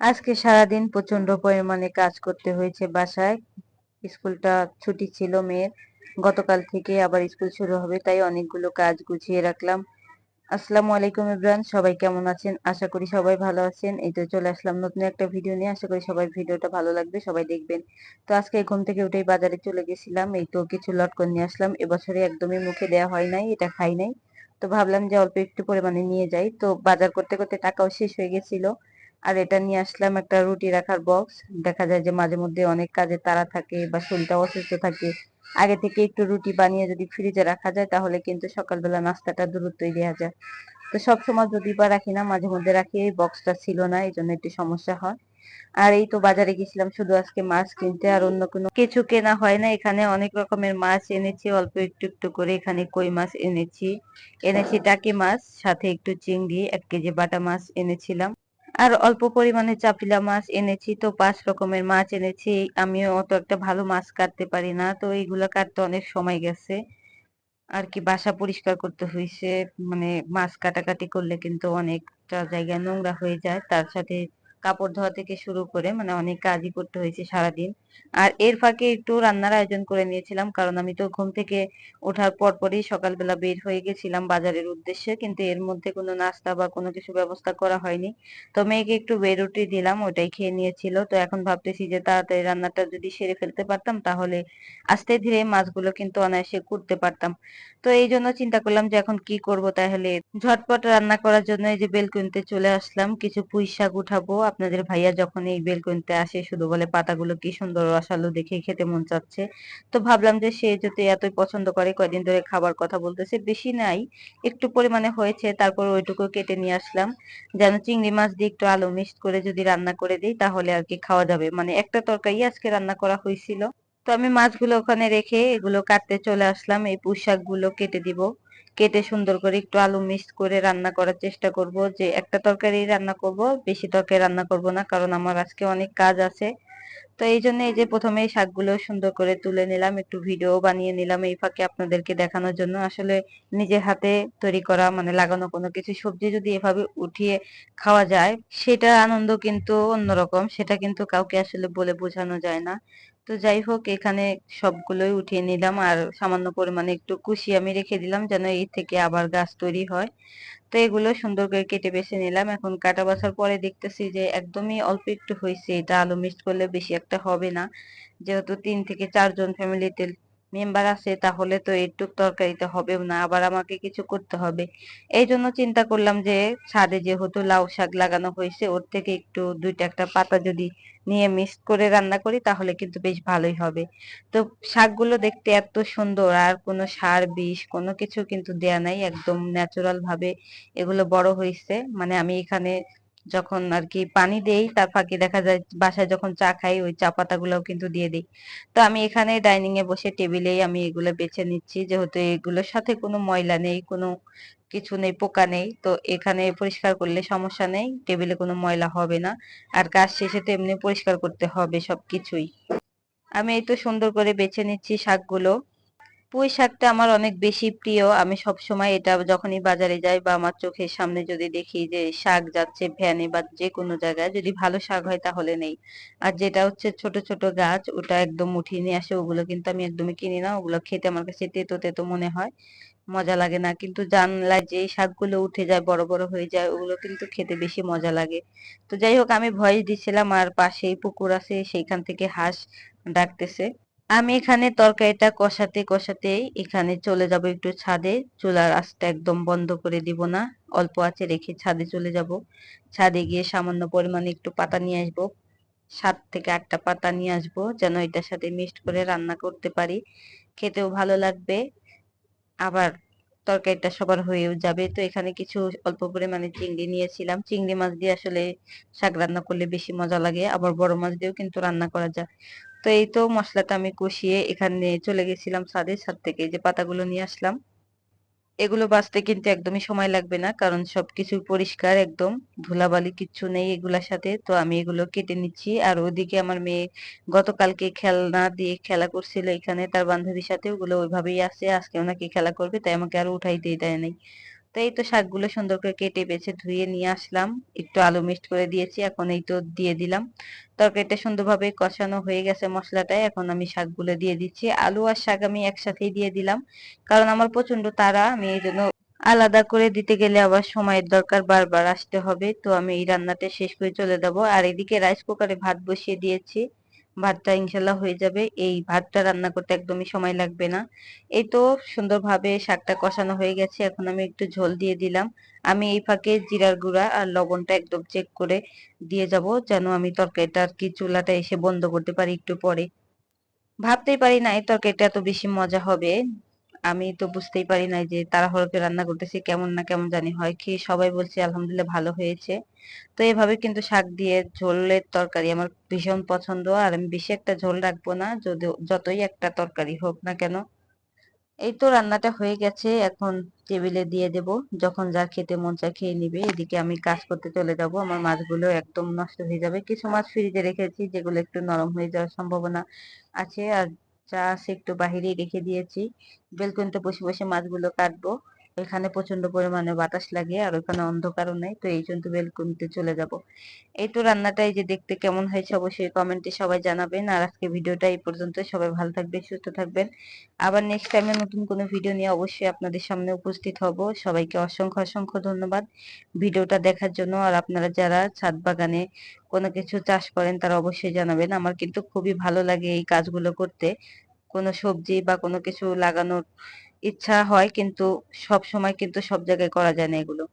আজকে সারাদিন প্রচণ্ড পরিমাণে কাজ করতে হয়েছে বাসায়। স্কুলটা ছুটি ছিল মেয়ের। গতকাল থেকে আবার স্কুল শুরু হবে, তাই অনেকগুলো কাজ গুছিয়ে রাখলাম। আসসালামু আলাইকুম ইব্রান সবাই কেমন আছেন? আশা করি সবাই ভালো আছেন। এই তো চলে আসলাম নতুন একটা ভিডিও নিয়ে। আশা করি সবাই ভিডিওটা ভালো লাগবে, সবাই দেখবেন। তো আজকে ঘুম থেকে উঠেই বাজারে চলে গেছিলাম, এই তো কিছু লটকন নিয়ে আসলাম। এবছরে একদমই মুখে দেওয়া হয় নাই, এটা খাই নাই। তো ভাবলাম যে অল্প একটু পরিমাণে নিয়ে যাই। তো বাজার করতে করতে টাকাও শেষ হয়ে গেছিল। আর এটা নিয়ে আসলাম একটা রুটি রাখার বক্স দেখা যায় যে মাঝে মধ্যে অনেক কাজে তাড়া থাকে বা শরীরটা অসুস্থ থাকে। আগে থেকে একটু রুটি বানিয়ে যদি ফ্রিজে রাখা যায়, তাহলে কিন্তু সকালবেলা নাস্তাটা দ্রুতই দেওয়া যায়। তো সবসময় যদি বা রাখি না, মাঝে মধ্যে রাখি, এই বক্সটা ছিল না, এই জন্য একটু সমস্যা হয়। আর এই তো বাজারে গেছিলাম শুধু আজকে মাছ কিনতে, আর অন্য কোনো কিছু কেনা হয় না। এখানে অনেক রকমের মাছ এনেছি, অল্প একটু একটু করে এখানে কই মাছ এনেছি। এনেছি টাকি মাছ, সাথে একটু চিংড়ি, এক কেজি বাটা মাছ এনেছিলাম। আর অল্প পরিমাণে চাপিলা মাছ এনেছি, তো পাঁচ রকমের মাছ এনেছি। আমিও অত একটা ভালো মাছ কাটতে পারি না, তো এইগুলো কাটতে অনেক সময় গেছে। আর কি বাসা পরিষ্কার করতে হয়েছে মানে মাছ কাটাকাটি করলে কিন্তু অনেকটা জায়গা নোংরা হয়ে যায়, তার সাথে কাপড় ধোয়া থেকে শুরু করে মানে অনেক কাজই করতে হয়েছে সারাদিন। আর এর ফাঁকে একটু রান্নার আয়োজন করে নিয়েছিলাম, কারণ আমি তো ঘুম থেকে ওঠার পরপরই সকালবেলা বের হয়ে গেছিলাম বাজারের উদ্দেশ্যে, কিন্তু এর মধ্যে কোনো নাস্তা বা কোনো কিছু ব্যবস্থা করা হয়নি। তো মেয়েকে একটু বেরুটি দিলাম, ওটাই খেয়ে নিয়েছিল। তো এখন ভাবতেছি যে তাড়াতাড়ি রান্নাটা যদি সেরে ফেলতে পারতাম, তাহলে আস্তে ধীরে মাছগুলো কিন্তু অনায়াসে করতে পারতাম। তো এই জন্য চিন্তা করলাম যে এখন কি করব তাহলে। ঝটপট রান্না করার জন্য এই যে বেলকুনিতে চলে আসলাম, কিছু পুঁই শাক উঠাবো আপনাদের ভাইয়া যখন এই বেলকুনিতে আসে, শুধু বলে পাতাগুলো কি সুন্দর রসালো দেখে খেতে মন চাচ্ছে। তো ভাবলাম যে সে যদি এতই পছন্দ করে, কয়দিন ধরে খাবার কথা বলতেছে, বেশি নাই। একটু পরিমাণে হয়েছে, তারপর ওইটুকু কেটে নিয়ে আসলাম। যেন চিংড়ি মাছ দিয়ে একটু আলু মিক্সড করে যদি রান্না করে দিই, তাহলে আর কি খাওয়া যাবে। মানে একটা তরকারি আজকে রান্না করা হয়েছিল। তো আমি মাছগুলো ওখানে রেখে এগুলো কাটতে চলে আসলাম। এই পুঁশাকগুলো কেটে দিব। কেটে সুন্দর করে একটু আলু মিক্স করে রান্না করার চেষ্টা করব যে একটা তরকারি রান্না করব, বেশি তরকারি রান্না করব না, কারণ আমার আজকে অনেক কাজ আছে। তো এই জন্য এই যে প্রথমে শাকগুলো সুন্দর করে তুলে নিলাম, একটু ভিডিও বানিয়ে নিলাম এই ফাঁকে আপনাদেরকে দেখানোর জন্য। আসলে নিজের হাতে তৈরি করা মানে লাগানো কোনো কিছু, সবজি যদি এভাবে উঠিয়ে খাওয়া যায়, সেটা আনন্দ কিন্তু অন্যরকম, সেটা কিন্তু কাউকে আসলে বলে বোঝানো যায় না। তো যাই হোক, এখানে সবগুলোই উঠিয়ে নিলাম আর সামান্য পরিমাণে একটু কুশি আমি রেখে দিলাম যেন এই থেকে আবার গাছ তৈরি হয়। তো এগুলো সুন্দর করে কেটে বেছে নিলাম। এখন কাটা বাছার পরে দেখতেছি যে একদমই অল্প একটু হয়েছে। এটা আলু মিক্সড করলে বেশি একটা হবে না। যেহেতু তিন থেকে চারজন ফ্যামিলিতে মেম্বার আছে, তাহলে তো একটু তরকারিতে হবেও না, আবার আমাকে কিছু করতে হবে। এই জন্য চিন্তা করলাম যে, ছাদে যেহেতু লাউ শাক লাগানো হয়েছে, ওর থেকে একটু দুইটা একটা পাতা যদি নিয়ে মিক্স করে রান্না করি, তাহলে কিন্তু বেশ ভালোই হবে। তো শাকগুলো দেখতে এত সুন্দর, আর কোনো সার, বিষ, কোনো কিছু কিন্তু দেয়া নাই, একদম ন্যাচারাল ভাবে এগুলো বড় হয়েছে। মানে আমি এখানে যখন আর কি পানি দেই, তার ফাঁকে দেখা যায় বাসায় যখন চা খাই, ওই চা পাতাগুলোও কিন্তু দিয়ে দিই। তো আমি এখানে ডাইনিং এ বসে টেবিলেই আমি এগুলো বেছে নিচ্ছি, যেহেতু এগুলোর সাথে কোনো ময়লা নেই, কোনো কিছু নেই, পোকা নেই। তো এখানে পরিষ্কার করলে সমস্যা নেই, টেবিলে কোনো ময়লা হবে না। আর কাজ শেষে তো এমনি পরিষ্কার করতে হবে সবকিছুই। আমি এই তো সুন্দর করে বেছে নিচ্ছি শাকগুলো। পুঁই শাকটা আমার অনেক বেশি প্রিয়। আমি সব সময় এটা যখনই বাজারে যাই বা আমার চোখের সামনে যদি দেখি যে শাক যাচ্ছে ভ্যানে বা যে কোনো জায়গায়, যদি ভালো শাক হয় তাহলে নেই। আর যেটা হচ্ছে ছোট ছোট গাছ, ওটা একদম উঠিয়ে নিয়ে আসে, ওগুলো কিন্তু আমি একদমই কিনি না। ওগুলো খেতে আমার কাছে তেতো তেতো মনে হয়। মজা লাগে না। কিন্তু জানলায় যে শাকগুলো উঠে যায়, বড় বড় হয়ে যায়, ওগুলো কিন্তু খেতে বেশি মজা লাগে। তো যাই হোক, আমি ভয়েস দিছিলাম, আর পাশেই পুকুর আছে, সেইখান থেকে হাঁস ডাকতেছে। আমি এখানে তরকারিটা কষাতে কষাতে এখানে চলে যাব একটু ছাদে। চুলার আঁচটা একদম বন্ধ করে দিব না। অল্প আঁচে রেখে ছাদে চলে যাব। ছাদে গিয়ে সামান্য পরিমাণে একটু পাতা নিয়ে আসব। সাত থেকে আটটা পাতা নিয়ে আসব যেন এটার সাথে মিক্সড করে রান্না করতে পারি। খেতেও ভালো লাগবে। আবার তরকারিটা সবার হয়েও যাবে। তো এখানে কিছু অল্প পরিমাণে চিংড়ি নিয়েছিলাম। চিংড়ি মাছ দিয়ে আসলে শাক রান্না করলে বেশি মজা লাগে। আবার বড় মাছ দিয়েও কিন্তু রান্না করা যায়। তো এই তো মশলাটা আমি কষিয়ে এখানে চলে গেছিলাম ছাদে ছাদ থেকে, যে পাতাগুলো নিয়ে আসলাম। এগুলো বাঁচতে কিন্তু একদমই সময় লাগবে না, কারণ সবকিছু পরিষ্কার একদম, ধুলাবালি কিচ্ছু নেই এগুলার সাথে। তো আমি এগুলো কেটে নিচ্ছি, আর ওদিকে আমার মেয়ে গতকালকে খেলনা দিয়ে খেলা করছিল এখানে, তার বান্ধবীর সাথে, ওগুলো ওইভাবেই আছে, আজকে ওনাকে খেলা করবে, তাই আমাকে আর উঠাইতেই দেয় নাই। তো এই তো শাকগুলো সুন্দর করে কেটে বেছে ধুয়ে নিয়ে আসলাম। একটু আলু মিক্সড করে দিয়েছি, এখন এই তো দিয়ে দিলাম। তরকারিটা সুন্দরভাবে কষানো হয়ে গেছে মশলাটায়, এখন আমি শাকগুলো দিয়ে দিচ্ছি। আলু আর শাক আমি একসাথেই দিয়ে দিলাম, কারণ আমার প্রচণ্ড তারা আমি এই জন্য আলাদা করে দিতে গেলে আবার সময়ের দরকার বারবার আসতে হবে। তো আমি এই রান্নাটা শেষ করে চলে যাব। আর এদিকে রাইস কুকারে ভাত বসিয়ে দিয়েছি। ভাতটা ইনশাল্লাহ হয়ে যাবে। এই ভাতটা রান্না করতে একদমই সময় লাগবে না। এই তো সুন্দরভাবে শাকটা কষানো হয়ে গেছে। এখন আমি একটু ঝোল দিয়ে দিলাম। আমি এই ফাঁকে জিরার গুঁড়া আর লবণটা একদম চেক করে দিয়ে যাব যেন আমি তরকারিটা আর কি চুলাটা এসে বন্ধ করতে পারি একটু পরে। ভাবতেই পারি না এই তরকারিটা এত বেশি মজা হবে। আমি তো বুঝতেই পারি নাই যে তাড়াহুড়ো করে রান্না করতেছি, কেমন না কেমন জানি হয়। খেয়ে সবাই বলছে, আলহামদুলিল্লাহ, ভালো হয়েছে। তো এভাবে কিন্তু শাক দিয়ে ঝোলের তরকারি আমার ভীষণ পছন্দ। আর আমি বেশি একটা ঝোল রাখব না যদি যতই একটা তরকারি হোক না কেন। এই তো রান্নাটা হয়ে গেছে, এখন টেবিলে দিয়ে দেব। যখন যা খেতে মন চায় খেয়ে নিবে। এদিকে আমি কাজ করতে চলে যাব। আমার মাছগুলো একদম নষ্ট হয়ে যাবে। কিছু মাছ ফ্রিজে রেখেছি, যেগুলো একটু নরম হয়ে যাওয়ার সম্ভাবনা আছে। আর আছে একটু বাহিরে রেখে দিয়েছি। বেলকনিতে বসে বসে মাছগুলো কাটবো। এখানে প্রচণ্ড পরিমাণে বাতাস লাগে আর ওখানে অন্ধকারও নেই, তো এই জন্য বেলকনিতে চলে যাব। এই তো রান্নাটা এই যে দেখতে কেমন হয়েছে অবশ্যই কমেন্টে সবাই জানাবেন। আর আজকে ভিডিওটা এই পর্যন্ত। সবাই ভালো থাকবেন, সুস্থ থাকবেন। আবার নেক্সট টাইমে নতুন কোনো ভিডিও নিয়ে অবশ্যই আপনাদের সামনে উপস্থিত হব। সবাইকে অসংখ্য অসংখ্য ধন্যবাদ ভিডিওটা দেখার জন্য। আর আপনারা যারা ছাদ বাগানে কোনো কিছু চাষ করেন তারা অবশ্যই জানাবেন। আমার কিন্তু খুবই ভালো লাগে এই কাজগুলো করতে। কোনো সবজি বা কোনো কিছু লাগানোর ইচ্ছা হয় কিন্তু সব সময় কিন্তু সব জায়গায় করা যায় না এগুলো।